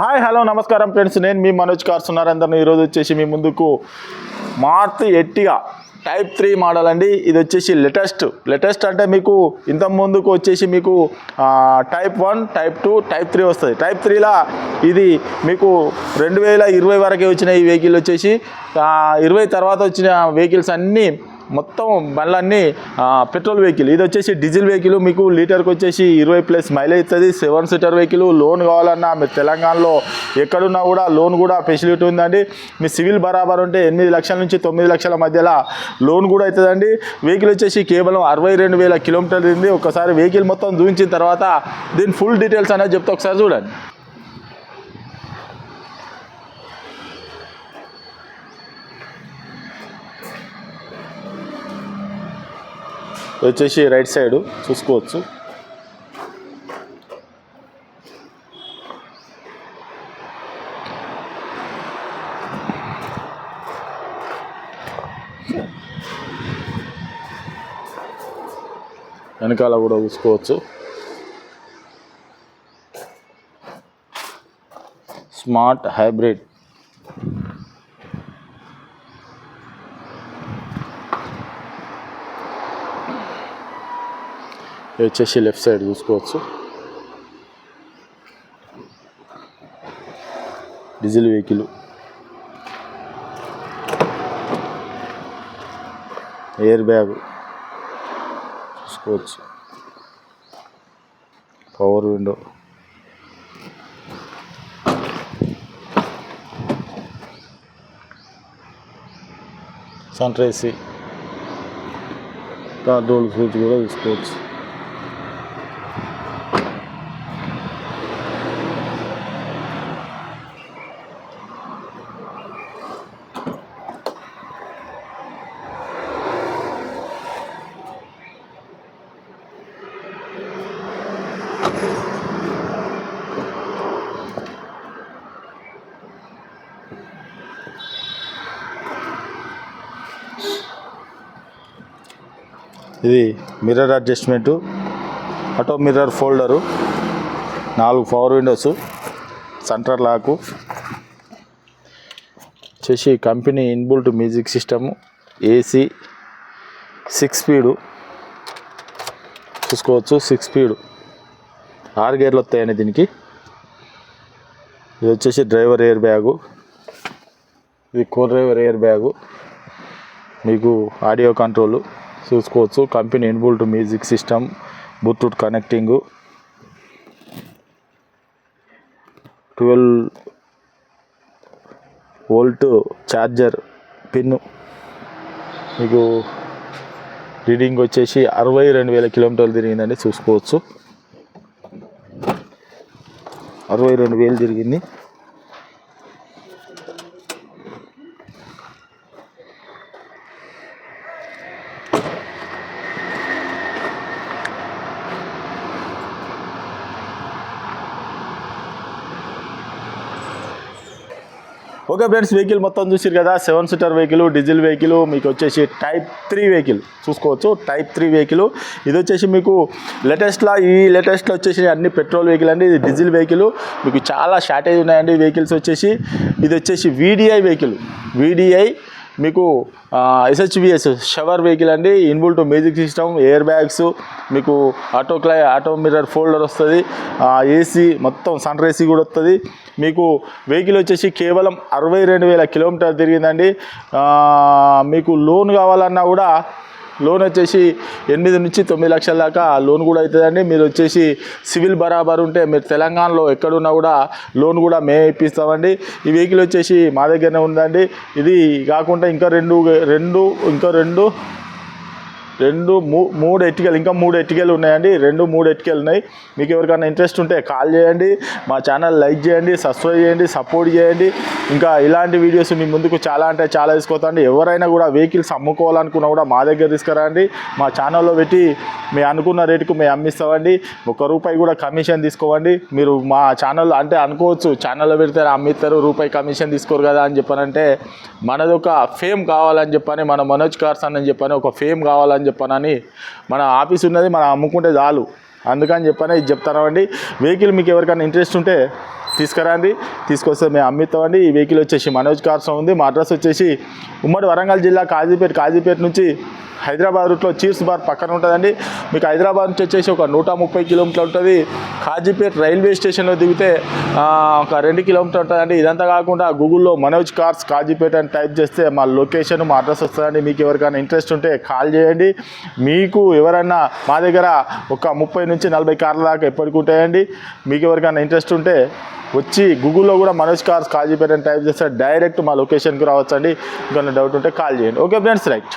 Hi hello నమస్కారం friends. నేను మీ Manoj cars ఉన్నారందరిని ఈరోజు వచ్చేసి మీ ముందుకు Maruti Ertiga type three model అండి. ఇది వచ్చేసి లేటెస్ట్ లేటెస్ట్ అంటే మీకు ఇంత ముందుకు వచ్చేసి మీకు type one type two type three వస్తుంది. టైప్ త్రీలా ఇది మీకు రెండు వేల ఇరవై వరకే వచ్చిన ఈ వెహికల్ వచ్చేసి ఇరవై తర్వాత వచ్చిన వెహికల్స్ అన్నీ మొత్తం బండ్లన్నీ పెట్రోల్ వెహికల్. ఇది వచ్చేసి డీజిల్ వెహికల్ మీకు లీటర్కి వచ్చేసి ఇరవై ప్లస్ మైలేజ్ ఇస్తుంది సెవెన్ సీటర్ వెహికల్ లోన్ కావాలన్నా మీరు తెలంగాణలో ఎక్కడున్నా కూడా లోన్ కూడా ఫెసిలిటీ ఉందండి. మీ సివిల్ బరాబర్ ఉంటే ఎనిమిది లక్షల నుంచి తొమ్మిది లక్షల మధ్యలో లోన్ కూడా అవుతుందండి వెహికల్ వచ్చేసి కేవలం అరవై రెండు వేల కిలోమీటర్లు ఉంది. ఒకసారి వెహికల్ మొత్తం చూపించిన తర్వాత దీని ఫుల్ డీటెయిల్స్ అనేది చెప్తే. ఒకసారి చూడండి. వచ్చేసి రైట్ సైడ్ చూసుకోవచ్చు. వెనకాల కూడా చూసుకోవచ్చు. స్మార్ట్ హైబ్రిడ్ వచ్చేసి లెఫ్ట్ సైడ్ చూసుకోవచ్చు డీజిల్ వెహికల్ ఎయిర్ బ్యాగ్ చూసుకోవచ్చు పవర్ విండో సన్ రైసి కార్డోల్ ఫ్రూట్ కూడా తీసుకోవచ్చు ఇది mirror adjustment auto mirror folder నాలుగు పవర్ విండోస్ సెంటర్ లాకు వచ్చేసి company inbuilt music system AC six speed చూసుకోవచ్చు సిక్స్ స్పీడు ఆరు గేర్లు వస్తాయండి దీనికి. ఇది వచ్చేసి డ్రైవర్ ఎయిర్ బ్యాగు ఇది కో డ్రైవర్ ఎయిర్ బ్యాగు మీకు ఆడియో కంట్రోలు చూసుకోవచ్చు. Company inbuilt music system Bluetooth connecting. Twelve volt charger pin మీకు రీడింగ్ వచ్చేసి అరవై రెండు వేల కిలోమీటర్లు తిరిగిందండి. చూసుకోవచ్చు. అరవై రెండు వేలు తిరిగింది. ఓకే ఫ్రెండ్స్ వెహికల్ మొత్తం చూసారు కదా seven seater vehicle diesel vehicle మీకు వచ్చేసి టైప్ త్రీ వెహికల్ చూసుకోవచ్చు. Type three vehicle. ఇది వచ్చేసి మీకు లేటెస్ట్లో ఈ లేటెస్ట్లో వచ్చేసి అన్ని పెట్రోల్ వెహికల్ అండి ఇది డీజిల్ వెహికల్. మీకు చాలా షార్టేజ్ ఉన్నాయండి వెహికల్స్ వచ్చేసి. ఇది వచ్చేసి వీడిఐ వెహికల్. వీడిఐ మీకు ఎస్హెచ్విఎస్ షవర్ వెహికల్ అండి inbuilt music system air bags మీకు ఆటో క్లై ఆటో మిర్రర్ ఫోల్డర్ వస్తుంది. ఏసీ మొత్తం సన్ ఏసీ కూడా వస్తుంది. మీకు వెహికల్ వచ్చేసి కేవలం అరవై రెండు వేల కిలోమీటర్ తిరిగిందండి. మీకు లోన్ కావాలన్నా కూడా లోన్ వచ్చేసి ఎనిమిది నుంచి తొమ్మిది లక్షల దాకా లోన్ కూడా అవుతుందండి. మీరు వచ్చేసి సివిల్ బరాబర్ ఉంటే మీరు తెలంగాణలో ఎక్కడున్నా కూడా లోన్ కూడా మేము ఇప్పిస్తామండి. ఈ వెహికల్ వచ్చేసి మా దగ్గరనే ఉందండి. ఇది కాకుండా ఇంకా రెండు రెండు ఇంకా రెండు రెండు మూడు ఎట్టికలు ఇంకా మూడు ఎట్టికలు ఉన్నాయండి. రెండు మూడు ఎట్టికలు ఉన్నాయి. మీకు ఎవరికైనా ఇంట్రెస్ట్ ఉంటే కాల్ చేయండి. మా ఛానల్ లైక్ చేయండి సబ్స్క్రైబ్ చేయండి సపోర్ట్ చేయండి. ఇంకా ఇలాంటి వీడియోస్ మీ ముందుకు చాలా అంటే చాలా తీసుకొస్తాండి. ఎవరైనా కూడా వెహికల్స్ అమ్ముకోవాలనుకున్నా కూడా మా దగ్గర తీసుకురండి. మా ఛానల్లో పెట్టి మీ అనుకున్న రేటుకు మేము అమ్మిస్తామండి. ఒక రూపాయి కూడా కమిషన్ తీసుకోవండి. మీరు మా ఛానల్ అంటే అనుకోవచ్చు ఛానల్లో పెడితే అమ్మిస్తారు రూపాయి కమిషన్ తీసుకోరు కదా అని చెప్పానంటే మనది ఒక ఫేమ్ కావాలని చెప్పని మన మనోజ్ కార్స్ అని చెప్పని ఒక ఫేమ్ కావాలని చెప్పనని మన ఆఫీస్ ఉన్నది మనం అమ్ముకుంటే చాలు. అందుకని చెప్పనే ఇది చెప్తానండి వెహికల్ మీకు ఎవరికైనా ఇంట్రెస్ట్ ఉంటే తీసుకురండి. తీసుకొస్తే మేము అమ్మిస్తామండి ఈ వెహికల్ వచ్చేసి మనోజ్ కార్స్ ఉంది. మా అడ్రస్ వచ్చేసి ఉమ్మడి వరంగల్ జిల్లా కాజీపేట కాజీపేట నుంచి హైదరాబాద్ రూట్లో చీర్స్ బార్ పక్కన ఉంటుందండి. మీకు హైదరాబాద్ నుంచి వచ్చేసి ఒక నూట ముప్పై కిలోమీటర్లు ఉంటుంది. కాజీపేట్ రైల్వే స్టేషన్లో దిగితే ఒక రెండు కిలోమీటర్ ఉంటుందండి. ఇదంతా కాకుండా గూగుల్లో మనోజ్ కార్స్ కాజీపేట అని టైప్ చేస్తే మా లొకేషన్ మా అడ్రస్ వస్తుందండి. మీకు ఎవరికైనా ఇంట్రెస్ట్ ఉంటే కాల్ చేయండి. మీకు ఎవరైనా మా దగ్గర ఒక ముప్పై నుంచి నలభై కార్ల దాకా ఎప్పటికి ఉంటాయండి. మీకు ఎవరికైనా ఇంట్రెస్ట్ ఉంటే వచ్చి గూగుల్లో కూడా మనోజ్ కార్స్ కాజీపేట అని టైప్ చేస్తే డైరెక్ట్ మా లొకేషన్కి రావచ్చండి. ఇంకా డౌట్ ఉంటే కాల్ చేయండి. Okay friends right.